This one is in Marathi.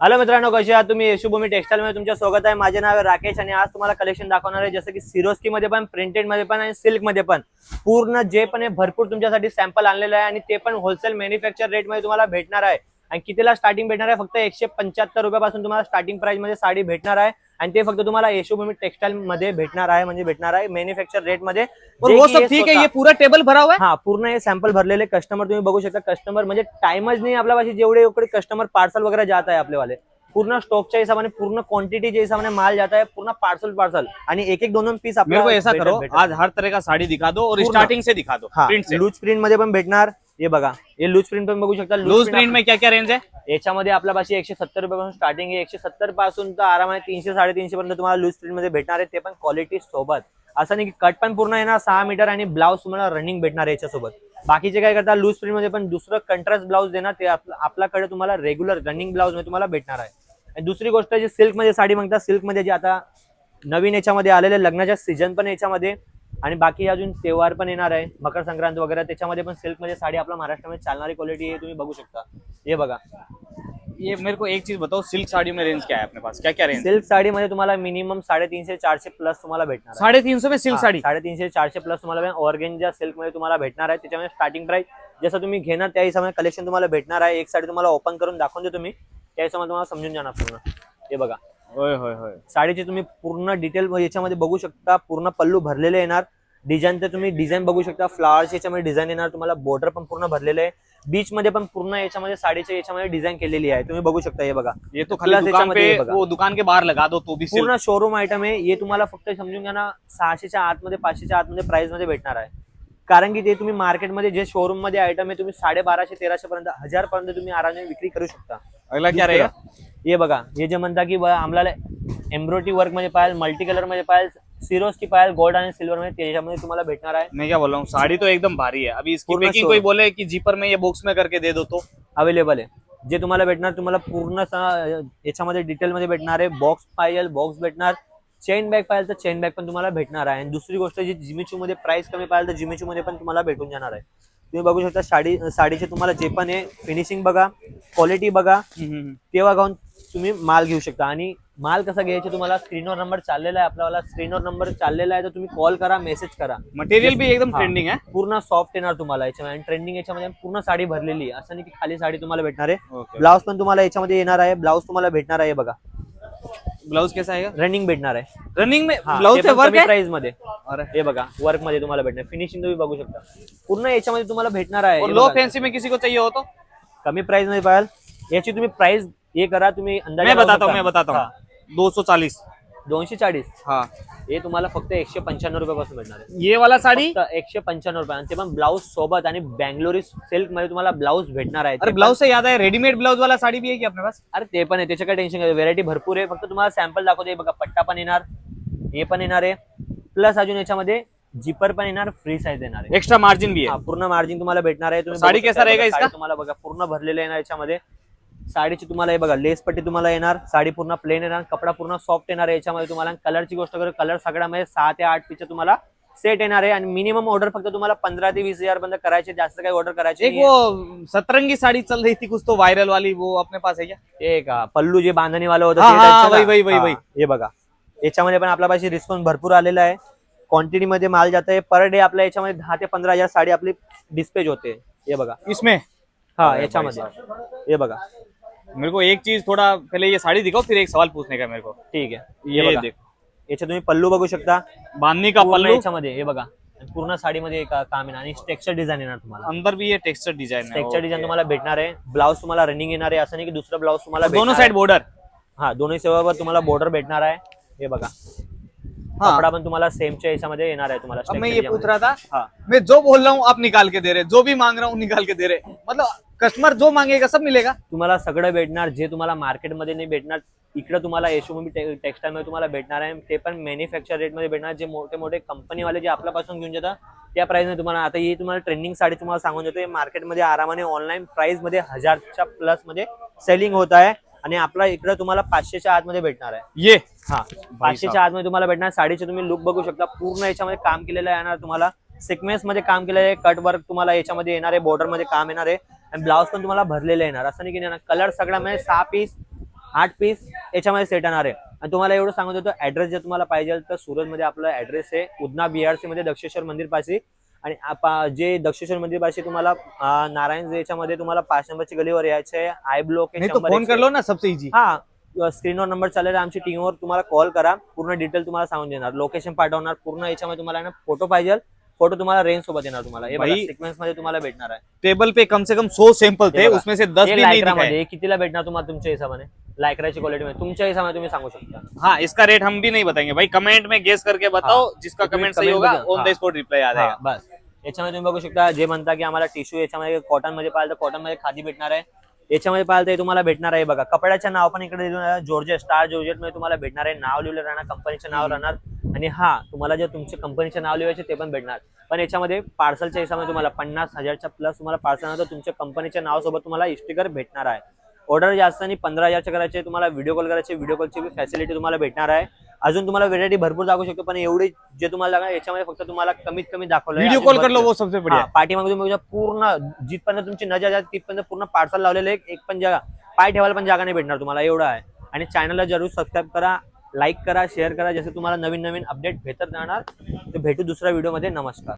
हॅलो मित्रांनो कसे आहात तुम्ही? यशुभूमी टेक्सटाईल मध्ये तुमच्या स्वागत आहे. माझे नाव आहे राकेश आणि आज तुम्हाला कलेक्शन दाखवणार आहे जसं की सिरोस्की मध्ये पण प्रिंटेडमध्ये पण आणि सिल्कमध्ये पण. पूर्ण जे पण आहे भरपूर तुमच्यासाठी सॅम्पल आणलेलं आहे आणि ते पण होलसेल मॅन्युफॅक्चर रेटमध्ये तुम्हाला भेटणार आहे. आणि कितीला स्टार्टिंग भेटणार आहे? फक्त एकशे पंच्याहत्तर रुपयापासून तुम्हाला स्टार्टिंग प्राइसमध्ये साडी भेटणार आहे. आणि ते फक्त तुम्हाला यशोभूमी टेक्सटाईल मध्ये भेटणार आहे म्हणजे भेटणार आहे मॅन्युफॅक्चर रेटमध्ये. ठीक है पूरा टेबल भरा हुआ है हा पूर्ण हे सॅम्पल भरलेले कस्टमर तुम्ही बघू शकता. कस्टमर म्हणजे टाइमच नाही आपल्या पाशी जेवढे एवढे कस्टमर पार्सल वगैरे जात आहे आपलेवाले पूर्ण स्टॉकच्या हिसाबाने पूर्ण क्वांटिटीच्या हिसाबाने माल जाता है पूर्ण पार्सल पार्सल आणि एक एक दोन दोन पीस को ऐसा करो आज हर तरह का साड़ी दिखा दो और. स्टार्टिंग से दिखा दो लूज प्रिंटमध्ये पण भेटणार. हे बघा हे लूज प्रिंट पण बघू शकता. लूज प्रिंट में क्या क्या रेंज है याच्यामध्ये आपल्या पाशी एकशे सत्तर रुपयापासून स्टार्टिंग आहे. एकशे सत्तरपासून तर आरामाने तीनशे साडेतीनशे पर्यंत तुम्हाला लूज प्रिंटमध्ये भेटणार आहे. ते पण क्वालिटी सोबत. असं नाही की कट पण पूर्ण येणार सहा मीटर आणि ब्लाऊज तुम्हाला रनिंग भेटणार आहे याच्यासोबत. बाकीचे काय करता लूज प्रिंटमध्ये पण दुसरं कंट्रास्ट ब्लाऊज देणार ते आपलं- आपल्याकडे तुम्हाला रेग्युलर रनिंग ब्लाऊजमध्ये तुम्हाला भेटणार आहे. आणि दुसरी गोष्ट जी सिल्कमध्ये साडी मागतात सिल्कमध्ये जे आता नवीन याच्यामध्ये आलेले लग्नाच्या सीझन पण याच्यामध्ये आणि बाकी अजून तेव्हार पण येणार आहे. मकर संक्रांत वगैरे त्याच्यामध्ये पण सिल्कमध्ये साडी आपल्या महाराष्ट्रामध्ये चालणारी क्वालिटी आहे तुम्ही बघू शकता. हे बघा. ये मेरे को एक चीज बताओ सिल्क साड़ी में रेंज क्या है अपने पास? क्या क्या रेंज सिल्क साडीमध्ये तुम्हाला मिनिमम साडेतीनशे चारशे प्लस तुम्हाला भेटणार आहे. साढ़े तीन सौ में सिल्क हा, साड़ी? साडेतीनशे चारशे प्लस तुम्हाला ऑर्गेनच्या सिल्कमध्ये तुम्हाला भेटणार आहे. त्याच्यामध्ये स्टार्टिंग प्राइस जसं तुम्ही घेणार त्या हिशोबाने कलेक्शन तुम्हाला भेटणार आहे. एक साडी तुम्हाला ओपन करून दाखवून देतो तुम्ही त्या हिशोबाने तुम्हाला समजून जाणार पूर्ण. हे बघा. होय होय होय. साडीचे तुम्ही पूर्ण डिटेल याच्यामध्ये बघू शकता. पूर्ण पल्लू भरलेले येणार. डिझाईन तर तुम्ही डिझाईन बघू शकता. फ्लावर्स याच्यामध्ये डिझाईन येणार. तुम्हाला बॉर्डर पण पूर्ण भरलेले आहे. बीच मध्ये पण पूर्ण याच्यामध्ये साडीच्या याच्यामध्ये डिझाईन केलेली आहे. तुम्ही बघू शकता हे बघा. ये तो खाली Plus दुकान याच्यामध्ये पे हे बघा. वो दुकान के बाहर लगा दो तो भी पूर्ण शोरूम आयटम आहे. हे तुम्हाला फक्त समजून घ्या ना सहाशेच्या आतमध्ये पाचशेच्या आतमध्ये प्राइसमध्ये भेटणार आहे. कारण की ते तुम्ही मार्केटमध्ये जे शोरूममध्ये आयटम आहे तुम्ही साडेबाराशे तेराशे पर्यंत हजार पर्यंत तुम्ही आरामाने विक्री करू शकता. अगला क्या रहेगा? हे बघा हे जे म्हणता की आम्हाला एम्ब्रॉयडरी वर्कमध्ये पाहिजे मल्टी कलरमध्ये पाहिजे सिरोस की पाहिजे गोल्ड आणि सिल्वर मध्ये त्याच्यामध्ये तुम्हाला भेटणार आहे. मैं क्या बोल रहा हूँ? साड़ी तो एकदम भारी है। अभी इसकी पूर्ण पैकिंग शोरूम. कोई बोले कि जीपर में ये बॉक्स में करके दे दो तो? अवेलेबल आहे जे तुम्हाला भेटणार तुम्हाला पूर्ण सा- याच्यामध्ये डिटेल मध्ये भेटणार आहे. बॉक्स पाहिजे बॉक्स भेटणार. चेन बॅग पाहिजे तर चेन बॅग पण तुम्हाला भेटणार आहे. आणि दुसरी गोष्ट जी जिमिचू मध्ये प्राइस कमी पाहिजे तर जिमिचू मध्ये पण तुम्हाला भेटून जाणार आहे. तुम्ही बघू शकता साडी साडीचे तुम्हाला जे पण आहे फिनिशिंग बघा क्वालिटी बघा तेव्हा गाऊन तुम्ही माल घेऊ शकता. आणि माल कसा घ्यायचा तुम्हाला स्क्रीनवर नंबर चाललेला आहे आपल्याला स्क्रीनवर नंबर चाललेला आहे तर तुम्ही कॉल करा मेसेज करा. मटेरियल भी एकदम. ट्रेंडिंग है पूर्ण सॉफ्ट येणार तुम्हाला याच्यामध्ये. ट्रेंडिंग याच्यामध्ये पूर्ण साडी भरलेली आहे. असं नाही की खाली साडी तुम्हाला भेटणार आहे. ब्लाऊज पण तुम्हाला याच्यामध्ये येणार आहे. ब्लाऊज तुम्हाला भेटणार आहे बघा. ब्लाउज कैसा आएगा? रनिंग भेटणार आहे. रनिंग में हा, ब्लाउज ते पण वर्क कमी प्राइस मध्ये. अरे. हे बघा वर्क मध्ये तुम्हाला भेटणार. फिनिशिंग तुम्ही बघू शकता. पूर्ण याच्यामध्ये तुम्हाला भेटणार आहे. हे लो बघा. फैंसी में किसी को चाहिए हो तो? कमी प्राइस मध्ये पाहाल. याची तुम्ही प्राइस हे करा तुम्ही अंदाजे मैं लावू बताता हूँ शकता. मैं बताता हा, हूँ. दो सौ चालीस. दोनशे चाळीस हाँ. हे तुम्हाला फक्त एकशे पंच्याण्णव रुपयापासून भेटणार आहे. ये वाला साड़ी? फक्त एकशे पंच्याण्णव रुपये. आणि ते पण ब्लाऊज सोबत आणि बँगलोरी सिल्कमध्ये तुम्हाला ब्लाऊज भेटणार आहे. अरे ते ब्लाउज से याद है रेडीमेड ब्लाउज वाला साड़ी भी है क्या अपने पास? अरे ते पण आहे. त्याच्या काय टेन्शन व्हेरायटी भरपूर आहे. फक्त तुम्हाला सॅम्पल दाखवते बघा पट्टा पण येणार. हे पण येणार आहे. प्लस अजून याच्यामध्ये जिपर पण येणार. फ्री साईज येणार आहे. एक्स्ट्रा मार्जिन भी है हा, पूर्ण मार्जिन तुम्हाला भेटणार आहे. तुम्ही साडी बघू शकता कैसा रहेगा बघा, इसका? साडी तुम्हाला बघा पूर्ण भरलेलं येणार याच्यामध्ये. साडीची तुम्हाला हे बघा लेस पट्टी तुम्हाला येणार साडी पूर्ण प्लेन येणार कपडा पूर्ण सॉफ्ट येणार आहे याच्यामध्ये तुम्हाला. कलरची गोष्ट करू कलर सगळ्यामध्ये सहा ते आठ पिचे तुम्हाला सेट येणार आहे. आणि मिनिमम ऑर्डर फक्त तुम्हाला पंधरा ते वीस हजार पर्यंत करायचे जास्त काही ऑर्डर करायचे एक नाहीये. वो सतरंगी साड़ी चल रही थी कुछ तो वायरल वाली वो अपने पास है क्या? ते का पल्लू जे बांधणी वाला होतं हा, ते हा, हा. हे बघा. याच्यामध्ये पण आपल्या पाशी रिस्पॉन्स भरपूर आलेला आहे. क्वांटिटी मध्ये माल जात आहे पर डे आपल्या याच्यामध्ये दहा ते पंधरा हजार साडी आपली डिस्पेज होते. हे बघा. इसमें? हा याच्यामध्ये. हे बघा. मेरे को एक चीज़ थोड़ा पहले ये साड़ी दिखाओ फिर एक सवाल पूछने का मेरे को। ठीक है। ये बघा देखो। याच्यात तुम्ही पल्लू बघू शकता। बांधनी का पूर्ण पल्लू याच्यामध्ये हे बघा। पूर्ण पूर्ण साडीमध्ये एक काम है आणि टेक्स्चर डिझाईन येणार तुम्हाला। अंदर भी ये टेक्सचर डिज़ाइन है टेक्स्चर डिझाईन तुम्हारा तुम्हाला भेटणार आहे. ब्लाऊज तुम्हाला रनिंग येणार आहे. असं नाही की दुसरं ब्लाऊज तुम्हाला दोनों भेटणार साइड आहे. बॉर्डर हा दोन्ही सेवावर तुम्हाला बॉर्डर भेटणार है हे बघा. हाँ. कपडा पण तुम्हाला सेमच्या याच्यामध्ये येणार आहे तुम्हाला अब मैं ये पूछ. रहा था हा. मैं जो बोल रहा हूँ आप निकाल के दे रहे जो भी मांग रहा हूँ निकाल के दे रहे। मतलब कस्टमर जो मांगेगा सब मिलेगा। तुम्हाला सगळं भेटणार जे तुम्हाला मार्केटमध्ये नाही भेटणार इकडे तुम्हाला यशोभूमी टेक्सटाईल मध्ये तुम्हाला भेटणार आहे ते पण मॅन्युफॅक्चर रेटमध्ये भेटणार जे मोठे मोठे कंपनीवाले जे आपल्यापासून घेऊन जातात त्या प्राइसने तुम्हाला आता ही तुम्हाला ट्रेंडिंग साडी तुम्हाला सांगून देतो मार्केटमध्ये आरामाने ऑनलाईन प्राइसमध्ये हजारच्या प्लसमध्ये सेलिंग होत आहे. आणि आपला इकडे तुम्हाला पाचशेच्या आतमध्ये भेटणार आहे. ये. हा. पाचशेच्या आतमध्ये तुम्हाला भेटणार. साडीचे तुम्ही लुक बघू शकता. पूर्ण याच्यामध्ये काम केलेलं येणार तुम्हाला. सिक्वेन्समध्ये काम केलेलं आहे. कट वर्क तुम्हाला याच्यामध्ये येणार आहे. बॉर्डरमध्ये काम येणार आहे. आणि ब्लाऊज पण तुम्हाला भरलेलं येणार. असं नाही की कलर सगळ्यामध्ये सहा पीस आठ पीस याच्यामध्ये सेट येणार आहे. आणि तुम्हाला एवढं सांगत होतो ऍड्रेस जर तुम्हाला पाहिजे तर सुरतमध्ये आपला ऍड्रेस आहे. उदना बीआरसी मध्ये दक्षेश्वर मंदिर पाशी. आणि आपा- जे दक्षेश्वर मंदिर पाशी तुम्हाला नारायण याच्यामध्ये तुम्हाला पाच नंबरची गलीवर यायचे आय ब्लॉक फोन कर लो ना सबसे इजी हा स्क्रीनवर नंबर चालेल आमची टीमवर तुम्हाला कॉल करा. पूर्ण डिटेल तुम्हाला सांगून देणार. लोकेशन पाठवणार. पूर्ण याच्यामध्ये तुम्हाला ना फोटो पाहिजे. फोटो तुम्हाला रेंज सोबत येणार तुम्हाला. हे सिक्वेन्समध्ये तुम्हाला भेटणार आहे. टेबल पे कम से कम सौ सैंपल थे. उसमें से दस कितीला भेटणार तुम्हाला तुमच्या हिसाबाने लायक्राची क्वालिटी मध्ये तुमच्या हिसाबाने तुम्ही सांगू शकता. हाँ इसका रेट हम भी नहीं बताएंगे। भाई कमेंट में गेस करके बताओ हाँ, जिसका कमेंट सही होगा. On the. स्पॉट रिप्लाई आ जाएगा। बस. याच्यामध्ये तुम्ही बघू शकता जे म्हणता की आम्हाला टिश्यू याच्यामध्ये कॉटनमध्ये पाहिलं तर कॉटनमध्ये खादी भेटणार आहे. याच्यामध्ये पाहिलं तर तुम्हाला भेटणार आहे. बघा कपड्याचं नाव पण इकडे जॉर्जेट स्टार जॉर्जेटमध्ये तुम्हाला भेटणार आहे. नाव लिहिलं राहणार कंपनीचं नाव राहणार. आणि हा तुम्हाला जे तुमचे कंपनीचे नाव लिहायचे ते पण भेटणार. पण याच्यामध्ये पार्सलच्या हिसाबाने तुम्हाला पन्नास हजारच्या प्लस तुम्हाला पार्सल तुमच्या कंपनीच्या नावासोबत तुम्हाला स्टिकर भेटणार आहे. ऑर्डर जास्त आणि पंधरा हजारचे करायचे तुम्हाला व्हिडिओ कॉल करायचे व्हिडिओ कॉलची फॅसिलिटी तुम्हाला भेटणार आहे. अजून तुम्हाला व्हेरायटी भरपूर दाखवू शकतो पण एवढी जे तुम्हाला लागणार याच्यामध्ये फक्त तुम्हाला कमीत कमी दाखवलं वीडियो कॉल कर लो वो सबसे बढ़िया. पाठीमागे तुम्ही पूर्ण जिथपर्यंत तुमची नजर जाते तिथपर्यंत पूर्ण पार्सल लावलेलं आहे एक पण जागा. पाय ठेवायला पण जागा नाही भेटणार तुम्हाला एवढं आहे. आणि चॅनलला जरूर सबस्क्राईब करा लाईक करा शेअर करा जसे तुम्हाला नवीन नवीन अपडेट भेटत राहणार तर भेटू दुसऱ्या व्हिडिओमध्ये नमस्कार.